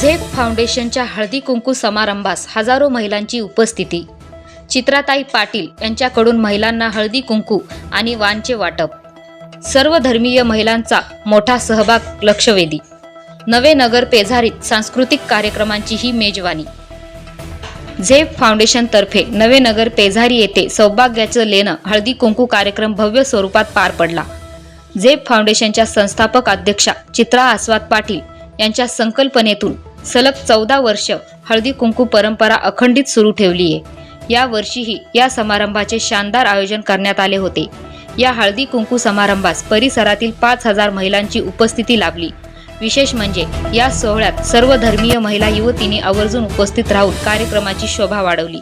झेप फाउंडेशनच्या हळदी कुंकू समारंभास हजारो महिलांची उपस्थिती. चित्राताई पाटील यांच्याकडून महिलांना हळदी कुंकू आणि वानचे वाटप. सर्व धर्मीय महिलांचा मोठा सहभाग लक्षवेधी. नवे नगर पेझारीत सांस्कृतिक कार्यक्रमांची ही मेजवानी. झेप फाउंडेशनतर्फे नवे नगर पेझारी येथे सौभाग्याचं लेणं हळदी कुंकू कार्यक्रम भव्य स्वरूपात पार पडला. झेप फाउंडेशनच्या संस्थापक अध्यक्षा चित्रा आस्वाद पाटील यांच्या संकल्पनेतून सलग चौदा वर्ष हळदी कुंकू परंपरा अखंडित सुरू ठेवली आहे या वर्षीही या समारंभाचे शानदार आयोजन करण्यात आले होते. या हळदी कुंकू समारंभास परिसरातील पाच हजार महिलांची उपस्थिती लाभली. विशेष म्हणजे या सोहळ्यात सर्व धर्मीय महिला युवतींनी आवर्जून उपस्थित राहून कार्यक्रमाची शोभा वाढवली.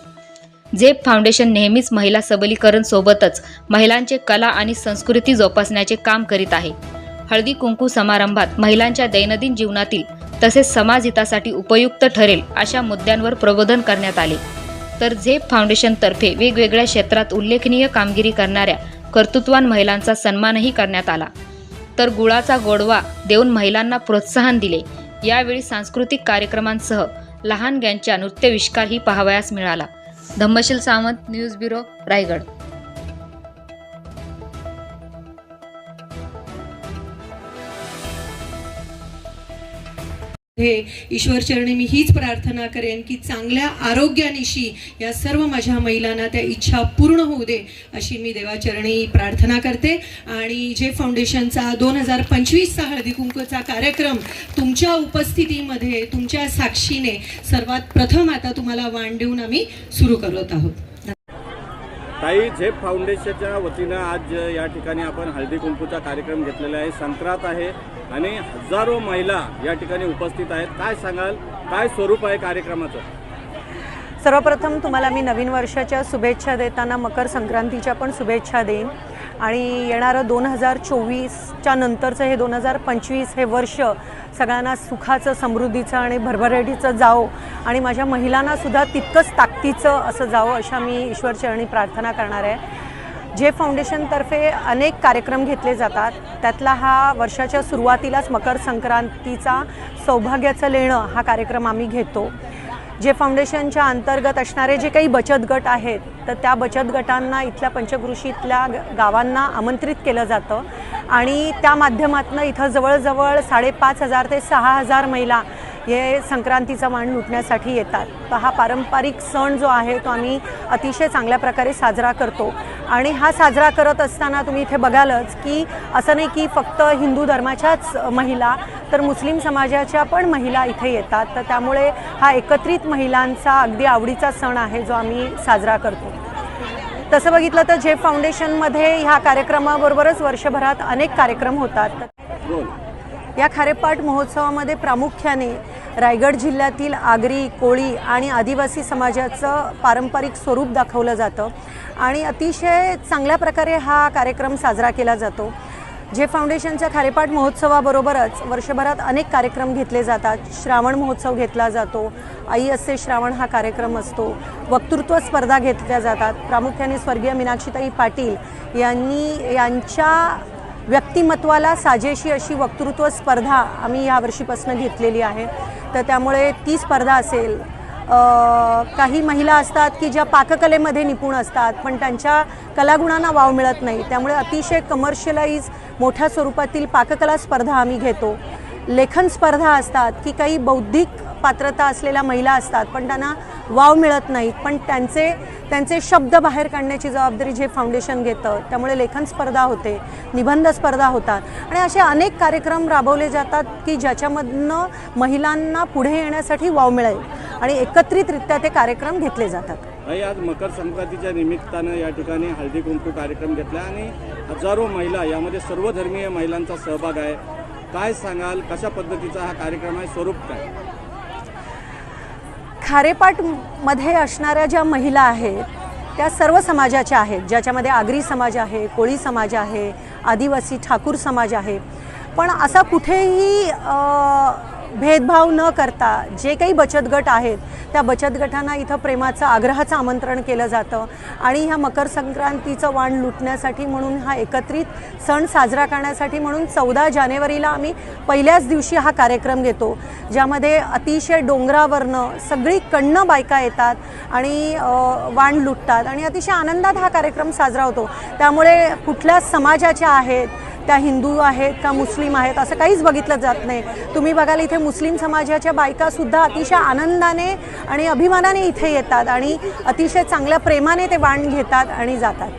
झेप फाउंडेशन नेहमीच महिला सबलीकरण सोबतच महिलांचे कला आणि संस्कृती जोपासण्याचे काम करीत आहे. हळदी कुंकू समारंभात महिलांच्या दैनंदिन जीवनातील तसेच समाजहितासाठी उपयुक्त ठरेल अशा मुद्द्यांवर प्रबोधन करण्यात आले. तर झेप फाउंडेशनतर्फे वेगवेगळ्या क्षेत्रात उल्लेखनीय कामगिरी करणाऱ्या कर्तृत्वान महिलांचा सन्मानही करण्यात आला. तर गुळाचा गोडवा देऊन महिलांना प्रोत्साहन दिले. यावेळी सांस्कृतिक कार्यक्रमांसह लहान नृत्यविष्कारही पाहावयास मिळाला. Dhammasheel Sawant news bureau Raigad. हे ईश्वरचरणी मी हीच प्रार्थना करेन की चांगल्या आरोग्यानिशी या सर्व माझ्या महिलांना त्या इच्छा पूर्ण होऊ दे अशी मी देवाचरणी प्रार्थना करते. आणि जे फाउंडेशनचा दोन हजार पंचवीसचा हळदी कुंकूचा कार्यक्रम तुमच्या उपस्थितीमध्ये तुमच्या साक्षीने सर्वात प्रथम आता तुम्हाला वाण देऊन आम्ही सुरू करत आहोत. ताई झेप फाउंडेशनच्या वतीनं आज या ठिकाणी आपण हळदी कुंकूचा कार्यक्रम घेतलेला आहे. संक्रांत आहे आणि हजारो महिला या ठिकाणी उपस्थित आहेत. काय सांगाल? काय स्वरूप आहे कार्यक्रमाचं? सर्वप्रथम तुम्हाला मी नवीन वर्षाच्या शुभेच्छा देताना मकर संक्रांतीच्या पण शुभेच्छा देईन. आणि येणारं दोन हजार चोवीसच्या नंतरचं हे दोन हजार पंचवीस हे वर्ष सगळ्यांना सुखाचं समृद्धीचं आणि भरभराटीचं जावं. आणि माझ्या महिलांना सुद्धा तितकंच ताकदीचं असं जावं अशा मी ईश्वरचरणी प्रार्थना करणार आहे. जे फाउंडेशनतर्फे अनेक कार्यक्रम घेतले जातात त्यातला हा वर्षाच्या सुरुवातीलाच मकर संक्रांतीचा सौभाग्याचं लेणं हा कार्यक्रम आम्ही घेतो. जे फाउंडेशनच्या अंतर्गत असणारे जे काही बचत गट आहेत तर त्या बचत गटांना इथल्या पंचकृषीतल्या ग- गावांना आमंत्रित केलं जातं. आणि त्या माध्यमातून इथं जवळजवळ साडेपाच हजार ते सहा हजार महिला हे संक्रांतीचा मान लुटण्यासाठी येतात. तर हा पारंपरिक सण जो आहे तो आम्ही अतिशय चांगल्या प्रकारे साजरा करतो. आणि हा साजरा करत असताना तुम्ही इथे बघालच की असं नाही की फक्त हिंदू धर्माच्याच महिला तर मुस्लिम समाजाच्या पण महिला इथे येतात. तर त्यामुळे हा एकत्रित महिलांचा अगदी आवडीचा सण आहे जो आम्ही साजरा करतो. तसं बघितलं तर जे फाउंडेशनमध्ये ह्या कार्यक्रमाबरोबरच वर्षभरात अनेक कार्यक्रम होतात. या खारेपाट महोत्सवामध्ये प्रामुख्याने रायगड जिल्ह्यातील आगरी कोळी आणि आदिवासी समाजाचं पारंपरिक स्वरूप दाखवलं जातं. आणि अतिशय चांगल्या प्रकारे हा कार्यक्रम साजरा केला जातो. जे फाउंडेशनच्या खारेपाट महोत्सवाबरोबरच वर्षभरात अनेक कार्यक्रम घेतले जातात. श्रावण महोत्सव घेतला जातो. आई असते श्रावण हा कार्यक्रम असतो. वक्तृत्व स्पर्धा घेतल्या जातात. प्रामुख्याने स्वर्गीय मीनाक्षीताई पाटील यांनी यांच्या व्यक्तिमत्वाला साजेशी अशी वक्तृत्व स्पर्धा आम्ही यावर्षीपासून घेतलेली आहे. तर त्यामुळे ती स्पर्धा असेल काही महिला असतात की ज्या पाककलेमध्ये निपुण असतात पण त्यांच्या कलागुणांना वाव मिळत नाही. त्यामुळे अतिशय कमर्शियलाइज मोठ्या स्वरूपातील पाककला स्पर्धा आम्ही घेतो. लेखन स्पर्धा असतात की काही बौद्धिक पात्रता असलेल्या महिला असतात पण त्यांना वाव मिळत नाहीत. पण त्यांचे त्यांचे शब्द बाहेर काढण्याची जबाबदारी जे फाउंडेशन घेतं त्यामुळे लेखन स्पर्धा होते निबंध स्पर्धा होतात. आणि असे अनेक कार्यक्रम राबवले जातात की ज्याच्यामधनं महिलांना पुढे येण्यासाठी वाव मिळेल. आणि एकत्रितरित्या ते कार्यक्रम घेतले जातात. आज मकर संक्रांतीच्या निमित्तानं या ठिकाणी हळदी कुंकू कार्यक्रम घेतला आणि हजारो महिला यामध्ये सर्वधर्मीय महिलांचा सहभाग आहे. काय सांगाल कशा पद्धतीचा हा कार्यक्रम आहे स्वरूप काय? खारेपाटमध्ये असणाऱ्या ज्या महिला आहेत त्या सर्व समाजाच्या आहेत ज्याच्यामध्ये आगरी समाज आहे कोळी समाज आहे आदिवासी ठाकूर समाज आहे. पण असा कुठेही भेदभाव न करता जे काही बचत गट आहेत त्या बचत गटांना इथं प्रेमाचं आग्रहाचं आमंत्रण केलं जातं. आणि ह्या मकर संक्रांतीचं वाण लुटण्यासाठी म्हणून हा एकत्रित सण साजरा करण्यासाठी म्हणून चौदा जानेवारीला आम्ही पहिल्याच दिवशी हा कार्यक्रम घेतो ज्यामध्ये अतिशय डोंगरावरनं सगळीकडनं बायका येतात आणि वाण लुटतात. आणि अतिशय आनंदात हा कार्यक्रम साजरा होतो. त्यामुळे कुठल्या समाजाच्या आहेत त्या हिंदू आहेत का मुस्लिम आहेत असं काहीच बघितलं जात नाही. तुम्ही बघाल इथे मुस्लिम समाजाच्या बायकासुद्धा अतिशय आनंदाने आणि अभिमानाने इथे येतात आणि अतिशय चांगल्या प्रेमाने ते वाण घेतात आणि जातात.